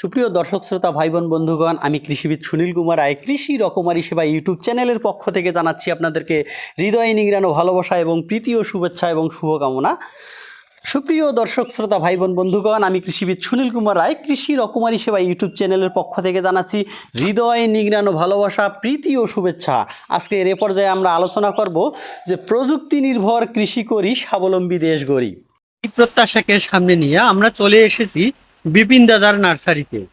সুপ্রিয় দর্শক, শ্রোতা ভাই বোন বন্ধুগণ, আমি কৃষিবিদ সুনীল কুমার রায়, কৃষি রকমারি সেবা ইউটিউব চ্যানেলের পক্ষ থেকে জানাচ্ছি আপনাদেরকে হৃদয়ে নিংড়ানো ভালোবাসা এবং প্রীতি ও শুভেচ্ছা এবং শুভকামনা। সুপ্রিয় দর্শক, শ্রোতা ভাই বোন বন্ধুগণ, আমি কৃষিবিদ সুনীল কুমার রায়, কৃষি রকমারি সেবা ইউটিউব চ্যানেলের পক্ষ থেকে জানাচ্ছি হৃদয় নিংড়ানো ভালোবাসা, প্রীতি ও শুভেচ্ছা। আজকে এর এ পর্যায়ে আমরা আলোচনা করব যে প্রযুক্তি নির্ভর কৃষি করি স্বাবলম্বী দেশ গড়ি। প্রত্যাশাকে সামনে নিয়ে আমরা চলে এসেছি বিপিন দাদার নার্সারিতে।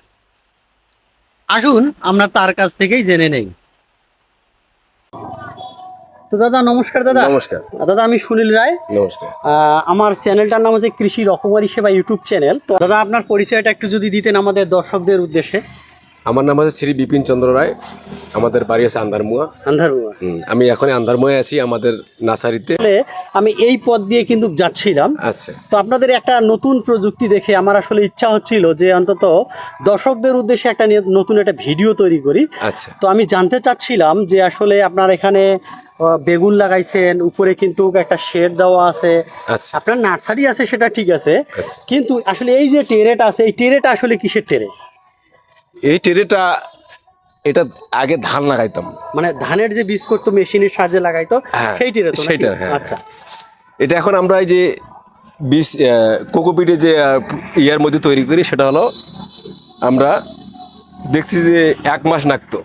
আসুন আমরা তার কাছ থেকেই জেনে নেই। তো দাদা নমস্কার দাদা। নমস্কার। দাদা আমি সুনীল রায়। নমস্কার। আহ, আমার চ্যানেলটার নাম হচ্ছে কৃষি রকমারি সেবা ইউটিউব চ্যানেল। তো দাদা আপনার পরিচয়টা একটু যদি দিতেন আমাদের দর্শকদের উদ্দেশ্যে। আমার নাম হচ্ছে শ্রী বিপিন চন্দ্র রায়। আমাদের বাড়ি আছে আন্ধারমুয়া। আন্ধারুয়া হুম, আমি এখন আন্ধারমুয়ায় আছি আমাদের নার্সারিতে। তাহলে আমি এই পথ দিয়ে কিন্তু যাচ্ছিলাম। আচ্ছা। তো আপনাদের একটা নতুন প্রযুক্তি দেখে আমার আসলে ইচ্ছা হচ্ছিল যে অন্তত দর্শকদের উদ্দেশ্যে একটা নিয়ে- নতুন একটা ভিডিও তৈরি করি। আচ্ছা। তো আমি জানতে চাচ্ছিলাম যে আসলে আপনার এখানে আহ, বেগুন লাগাইছেন উপরে কিন্তু একটা শেড দেওয়া আছে। আচ্ছা। আপনার নার্সারি আছে সেটা ঠিক আছে। আচ্ছা। কিন্তু আসলে এই যে টেরেটা আছে এই টেরেটা আসলে কিসের টেরে? এই টেরেটা এটা আগে ধান লাগাইতাম। মানে ধানের যে বীজ করতো মেশিনের সাহায্যে লাগাইতো হ্যাঁ, সেই টেরে তো সেইটা, হ্যাঁ, আচ্ছা। এটা এখন আমরা এই যে বীজ কোকোপিটে যে ইয়ার মধ্যে তৈরি করি সেটা হলো আমরা দেখছি যে এক মাস নাকতো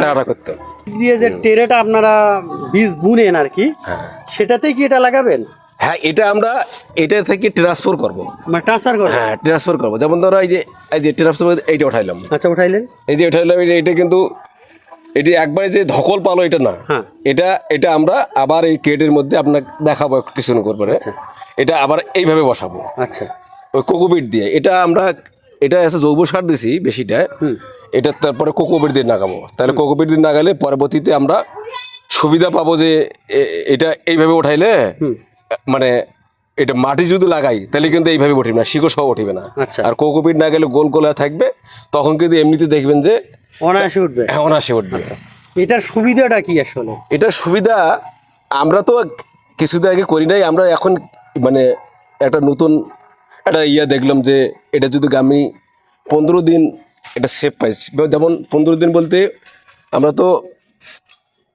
চারাটা করতো। দিয়ে যে টেরেটা আপনারা বীজ বুনেন আর কি হ্যাঁ। সেটাতেই কি এটা লাগাবেন? হ্যাঁ এটা আমরা এটা থেকে ট্রান্সফার করব। মানে ট্রান্সফার করবেন হ্যাঁ ট্রান্সফার করব। যেমন ধরো এই যে এই যে ট্রান্সফার এইটা উঠাইলাম। আচ্ছা উঠাইলেন। এই যে উঠাইলাম এটা- কিন্তু এটি একবারে যে ধকল পালো এটা না। হ্যাঁ। এটা এটা আমরা আবার এই কেটের মধ্যে আপনাকে দেখাবো একটু কিছুক্ষণ পরে এটা আবার এইভাবে বসাবো। আচ্ছা। ওই কোকোপিট দিয়ে। এটা আমরা এটা এসে জৈব সার দিছি বেশিটা। এটা তারপরে কোকোপিট দিয়ে নাগাবো। তাহলে কোকোপিট দিয়ে নাগালে পরবর্তীতে আমরা সুবিধা পাবো যে এটা এইভাবে উঠাইলে মানে এটা মাটি যদি লাগাই তাহলে কিন্তু এইভাবে উঠিবে না শিকড় সহ উঠিবে না। আচ্ছা। আর কোকোপিট না গেলে গোল গোলা থাকবে তখন কিন্তু এমনিতে দেখবেন যে অনায়াসে উঠবে। হ্যাঁ, অনাসে উঠবে। এটার সুবিধাটা কি আসলে? এটার সুবিধা আমরা তো কিছুদিন আগে করি নাই আমরা এখন মানে একটা নতুন একটা ইয়া দেখলাম যে এটা যদি আমি পনেরো দিন এটা সেভ পাইছি যেমন পনেরো দিন বলতে আমরা তো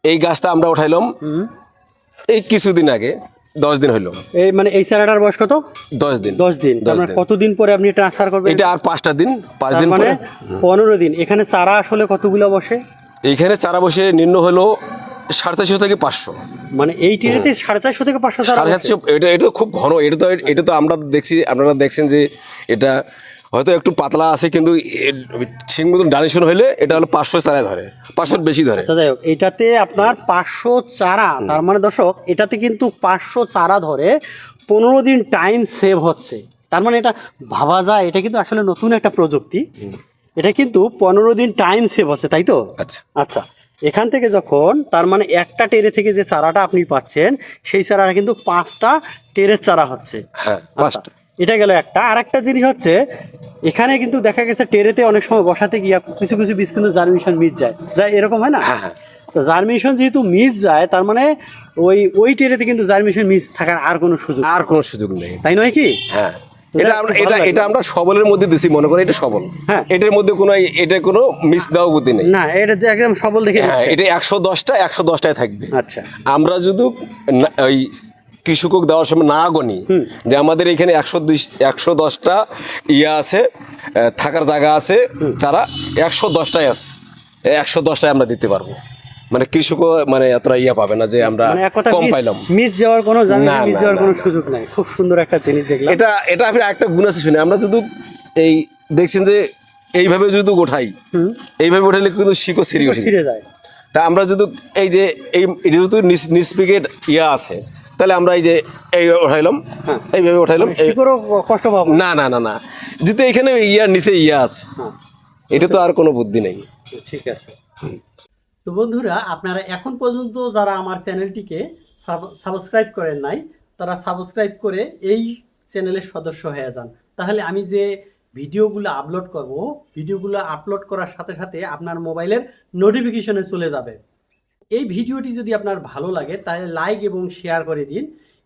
এই গাছটা আমরা উঠাইলাম এই কিছুদিন আগে। দশ দিন হইল। এই মানে এই চারাটার বয়স কত? দশ দিন। দশ দিন। দিন। কতদিন পরে আপনি ট্রান্সফার করবেন? এটা আর পাঁচটা দিন পাঁচ দিন মানে পনেরো দিন। এখানে চারা আসলে কতগুলো বসে? এইখানে চারা বসে নিম্ন হলো সাড়ে চারশো থেকে পাঁচশো। মানে এই টিরেতে সাড়ে চারশো থেকে পাঁচশো সাড়ে চারশো এটা এটা খুব ঘন। এটা তো এটা তো আমরা দেখছি আপনারা দেখছেন যে এটা হয়তো একটু পাতলা আছে কিন্তু ঠিক মতন ডানেশন হলে এটা হলো পাঁচশো চারা ধরে পাঁচশোর বেশি ধরে। আচ্ছা যাই হোক এটাতে আপনার পাঁচশো চারা তার মানে দর্শক এটাতে কিন্তু পাঁচশো চারা ধরে পনেরো দিন টাইম সেভ হচ্ছে। তার মানে এটা ভাবা যায় এটা কিন্তু আসলে নতুন একটা প্রযুক্তি। এটা কিন্তু পনেরো দিন টাইম সেভ হচ্ছে তাই তো? আচ্ছা। আচ্ছা এখান থেকে যখন তার মানে একটা টেরে থেকে যে চারাটা আপনি পাচ্ছেন সেই চারাটা কিন্তু পাঁচটা টেরের চারা হচ্ছে। হ্যাঁ আচ্ছা, পাঁচটা। এটা গেল একটা। আর একটা জিনিস হচ্ছে এখানে কিন্তু দেখা গেছে টেরেতে অনেক সময় বসাতে গিয়া কিছু কিছু বীজ কিন্তু জার্মিনেশন মিস যায়। যায় এরকম হয় না? হ্যাঁ, হ্যাঁ। তো জার্মিনেশন যেহেতু মিস যায় তার মানে ওই ওই টেরেতে কিন্তু জার্মিনেশন মিস থাকার আর কোনো সুযোগ আর কোনো সুযোগ নেই। তাই নয় কি? হ্যাঁ। এটা আমরা এটা এটা আমরা সবলের মধ্যে দিছি মনে করি এটা সবল। হ্যাঁ। এটার মধ্যে কোনো এটা কোনো মিস দেওয়া বুদ্ধি নেই। না এটা একদম সবল দেখে হ্যাঁ এটা একশো দশটা একশো দশটায় থাকবে। আচ্ছা। আমরা যদি ওই কৃষকক দেওয়ার সময় না গণি যে আমাদের এখানে একশো দুই একশো দশটা ইয়ে আছে থাকার জায়গা আছে যারা একশো দশটায় আছে একশো দশটায় আমরা দিতে পারব। মানে কৃষকও মানে এতটা ইয়া পাবে না যে আমরা মানে কম পাইলাম। মিস যাওয়ার কোনো না, মিস যাওয়ার কোনো সুযোগ নাই। খুব সুন্দর একটা জিনিস দেখলাম। এটা এটা আপনি একটা গুণ আছে শুনে আমরা যদি এই দেখছেন যে এইভাবে যদি গোঠাই এইভাবে উঠাইলে কিন্তু শিকো ছিঁড়ে যায়। তা আমরা যদি এই যে এই এটা যদি নিচ ইয়া আছে তাহলে আমরা এই যে এই উঠাইলাম হ্যাঁ। এইভাবে উঠাইলাম এই- শিকড়ও কষ্ট পাবো। না না না না। যেহেতু এখানে ইয়ার নিচে ইয়া আছে। হ্যাঁ। এটা তো আর কোনো বুদ্ধি নেই। ঠিক আছে। তো বন্ধুরা আপনারা এখন পর্যন্ত যারা আমার চ্যানেলটিকে সাবস্ক্রাইব করেন নাই তারা সাবস্ক্রাইব করে এই চ্যানেলের সদস্য হয়ে যান। তাহলে আমি যে ভিডিওগুলো আপলোড করব ভিডিওগুলো আপলোড করার সাথে সাথে আপনার মোবাইলের নোটিফিকেশনে চলে যাবে। এই ভিডিওটি যদি আপনার ভালো লাগে, তাহলে লাইক এবং শেয়ার করে দিন।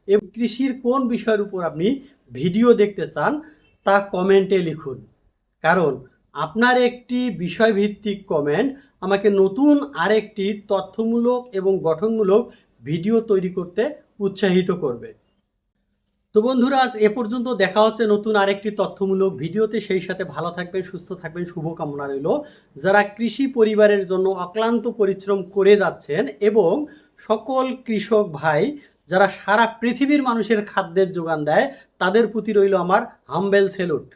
এবং কৃষির কোন বিষয়ের উপর আপনি ভিডিও দেখতে চান, তা কমেন্টে লিখুন। কারণ আপনার একটি বিষয়ভিত্তিক কমেন্ট আমাকে নতুন আরেকটি তথ্যমূলক এবং গঠনমূলক ভিডিও তৈরি করতে উৎসাহিত করবে। তো বন্ধুরা, আজ এ পর্যন্ত দেখা হচ্ছে নতুন আরেকটি তথ্যমূলক ভিডিওতে। সেই সাথে ভালো থাকবেন, সুস্থ থাকবেন, শুভকামনা রইল। যারা কৃষি পরিবারের জন্য অক্লান্ত পরিশ্রম করে যাচ্ছেন এবং সকল কৃষক ভাই, যারা সারা পৃথিবীর মানুষের খাদ্যের যোগান দেয়, তাদের প্রতি রইল আমার হাম্বেল সেলুট